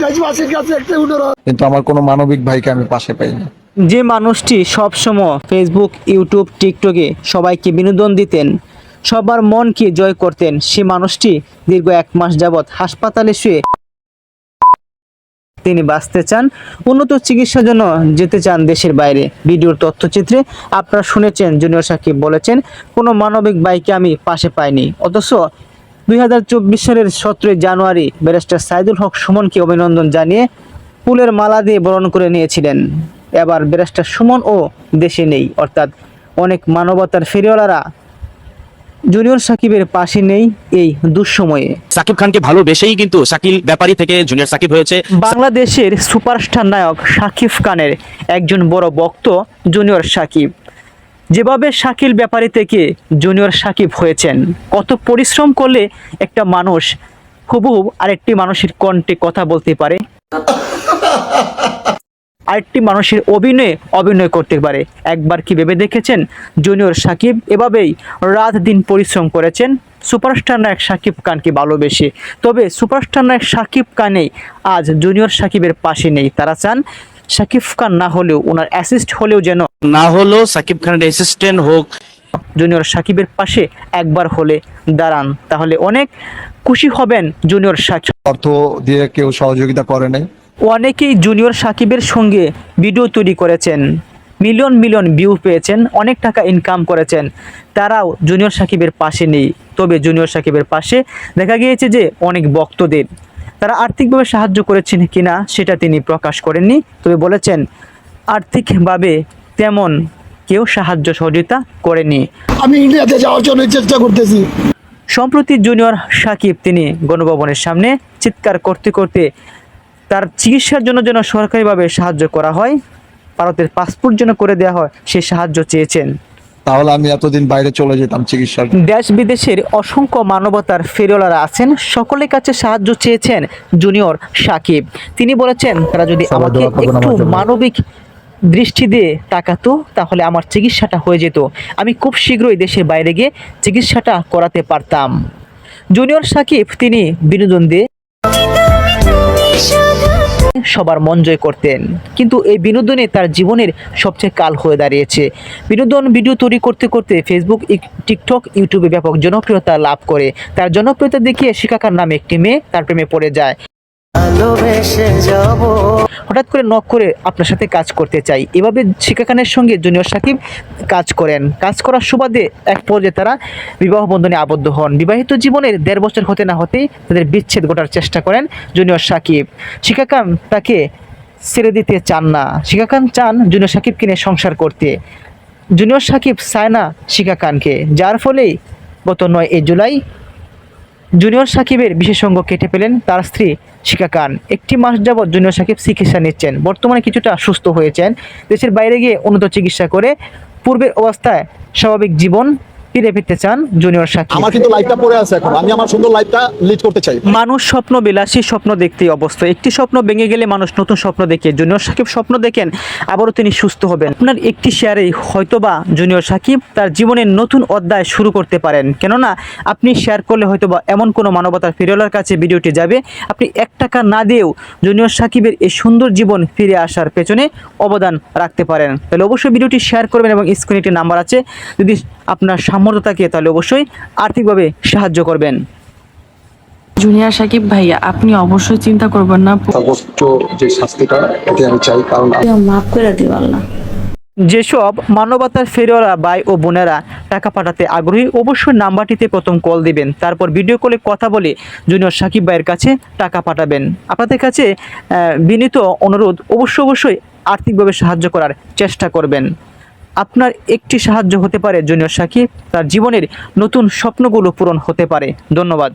দেশবাসীর কাছে একটা অনুরোধ কিন্তু আমার কোনো মানবিক ভাইকে আমি পাশে পাইনি যে মানুষটি সবসময় ফেসবুক ইউটিউব টিকটকে সবাইকে বিনোদন দিতেন সবার মনকে জয় করতেন সে মানুষটি দীর্ঘ এক মাস যাবৎ হাসপাতালে শুয়ে তিনি বাঁচতে চান উন্নত চিকিৎসার জন্য যেতে চান দেশের বাইরে। ভিডিওর তথ্যচিত্রে আপনারা শুনেছেন জুনিয়র সাকিব বলেছেন কোনো মানবিক বাইকে আমি পাশে পাইনি অথচ দুই সালের সতেরোই জানুয়ারি ব্যারিস্টার সাইদুল হক সুমনকে অভিনন্দন জানিয়ে ফুলের মালা দিয়ে বরণ করে নিয়েছিলেন। এবার ব্যারিস্টার সুমন ও দেশে নেই অর্থাৎ অনেক মানবতার ফেরিওয়ালারা জুনিয়র সাকিবের পাশে নেই এই দুঃসময়ে। সাকিব খানকে ভালোবেসেই কিন্তু শাকিল ব্যাপারী থেকে জুনিয়র সাকিব হয়েছে। বাংলাদেশের সুপারস্টার নায়ক শাকিব খানের একজন বড় ভক্ত জুনিয়র সাকিব। যেভাবে শাকিল ব্যাপারী থেকে জুনিয়র সাকিব হয়েছেন, কত পরিশ্রম করলে একটা মানুষ হুবহু আরেকটি মানুষের কণ্ঠে কথা বলতে পারে, আরেকটি মানুষের অভিনয়ে অভিনয় করতে পারে। একবার কি ভেবে দেখেছেন জুনিয়র সাকিব? এভাবেই রাত দিন পরিশ্রম করেছেন। সুপারস্টার নায়ক সাকিব খানকে ভালোবেসে। তবে সুপারস্টার নায়ক সাকিব খানেই আজ জুনিয়র সাকিবের পাশে নেই। তারা চান সাকিব খান না হলেও ওনার অ্যাসিস্ট হলেও যেন না হলেও সাকিব খানের অ্যাসিস্ট্যান্ট হোক। জুনিয়র সাকিবের পাশে একবার হলে দাঁড়ান তাহলে অনেক খুশি হবেন জুনিয়র সাকিব। অর্থ দিয়ে কেউ সহযোগিতা করে নাই। অনেকেই জুনিয়র সাকিবের সঙ্গে ভিডিও তৈরি করেছেন মিলিয়ন মিলিয়ন ভিউ পেয়েছেন অনেক টাকা ইনকাম করেছেন তারাও জুনিয়র সাকিবের পাশে নেই। তবে জুনিয়র সাকিবের পাশে দেখা গিয়েছে যে অনেক ভক্তদের। তারা আর্থিকভাবে সাহায্য করেছেন কিনা সেটা তিনি প্রকাশ করেননি। তবে বলেছেন আর্থিকভাবে তেমন কেউ সাহায্য সহযোগিতা করেনি। আমি ইন্ডিয়াতে যাওয়ার জন্য চেষ্টা করতেছি। সম্প্রতি জুনিয়র সাকিব তিনি গণভবনের সামনে চিৎকার করতে করতে তার চিকিৎসার জন্য যেন সরকারিভাবে সাহায্য করা হয় ভারতের পাসপোর্ট যেন করে দেওয়া হয় সে সাহায্য চেয়েছেন। তাহলে আমি এতদিন বাইরে চলে যেতাম চিকিৎসার জন্য। দেশ বিদেশের অসংখ্য মানবতার ফেরিওয়ালারা আছেন সকলের কাছে সাহায্য চেয়েছেন জুনিয়র সাকিব। তিনি বলেছেন তারা যদি আমাকে একটু মানবিক দৃষ্টি দিয়ে তাকাতো তাহলে আমার চিকিৎসাটা হয়ে যেত। আমি খুব শীঘ্রই দেশের বাইরে গিয়ে চিকিৎসাটা করাতে পারতাম। জুনিয়র সাকিব তিনি বিনোদন দিয়ে সবার মন জয় করতেন। কিন্তু এই বিনোদনে তার জীবনের সবচেয়ে কাল হয়ে দাঁড়িয়েছে। বিনোদন ভিডিও তৈরি করতে করতে ফেসবুক টিকটক ইউটিউবে ব্যাপক জনপ্রিয়তা লাভ করে। তার জনপ্রিয়তা দেখিয়ে শিকাকার নামে একটি মেয়ে তার প্রেমে পড়ে যায়। হঠাৎ করে নক করে আপনার সাথে কাজ করতে চাই। এভাবে শিকা খানের সঙ্গে জুনিয়র সাকিব কাজ করেন। কাজ করার সুবাদে এক পর্যায়ে তারা বিবাহ বন্ধনে আবদ্ধ হন। বিবাহিত জীবনের দেড় বছর হতে না হতেই তাদের বিচ্ছেদ ঘটার চেষ্টা করেন জুনিয়র সাকিব। শিকা খান তাকে ছেড়ে দিতে চান না। শিকা খান চান জুনিয়র সাকিবকে নিয়ে সংসার করতে। জুনিয়র সাকিব চায় না শিকা খানকে। যার ফলেই গত নয় এই জুলাই জুনিয়র সাকিবের বিশেষজ্ঞ কেটে পেলেন তার স্ত্রী শিকা খান। একটি মাস যাবৎ জুনিয়র সাকিব চিকিৎসা নিচ্ছেন। বর্তমানে কিছুটা সুস্থ হয়েছেন। দেশের বাইরে গিয়ে উন্নত চিকিৎসা করে পূর্বের অবস্থায় স্বাভাবিক জীবন ফিরে পেতে চান জুনিয়র সাকিব আমার কিন্তু লাইফটা পড়ে আছে এখন। আমি আমার সুন্দর লাইফটা লিড করতে চাই। মানুষ স্বপ্ন বিলাসী স্বপ্ন দেখতে অবস্থা। একটি স্বপ্ন ভেঙে গেলে মানুষ নতুন স্বপ্ন দেখে। জুনিয়র সাকিব স্বপ্ন দেখেন আবারও তিনি সুস্থ হবেন। আপনার একটি শেয়ারেই হয়তোবা জুনিয়র সাকিব তার জীবনের নতুন অধ্যায় শুরু করতে পারেন। কেননা আপনি শেয়ার করলে হয়তোবা এমন কোনো মানবতার ফিরলার কাছে ভিডিওটি যাবে। আপনি এক টাকা না দিয়েও জুনিয়র সাকিবের এই সুন্দর জীবন ফিরে আসার পেছনে অবদান রাখতে পারেন। তাহলে অবশ্যই ভিডিওটি শেয়ার করবেন এবং স্ক্রিনে একটি নাম্বার আছে। যদি আপনার সামর্থ্য থাকে তাহলে অবশ্যই আর্থিকভাবে সাহায্য করবেন। জুনিয়র সাকিব ভাইয়া আপনি অবশ্যই চিন্তা করবেন না। সর্বোচ্চ যে শাস্তিটা এটি আমি চাই কারণ মাফ করে আল্লাহ যেসব মানবতার ফেরিওয়ালা ভাই ও বোনেরা টাকা পাঠাতে আগ্রহী অবশ্যই নাম্বারটিতে প্রথম কল দিবেন। তারপর ভিডিও কলে কথা বলে জুনিয়র সাকিব ভাইয়ের কাছে টাকা পাঠাবেন। আপনাদের কাছে আহ, বিনীত অনুরোধ অবশ্যই অবশ্যই আর্থিকভাবে সাহায্য করার চেষ্টা করবেন। আপনার একটি সাহায্য হতে পারে, জুনিয়র সাকিব। তার জীবনের নতুন স্বপ্নগুলো পূরণ হতে পারে। ধন্যবাদ।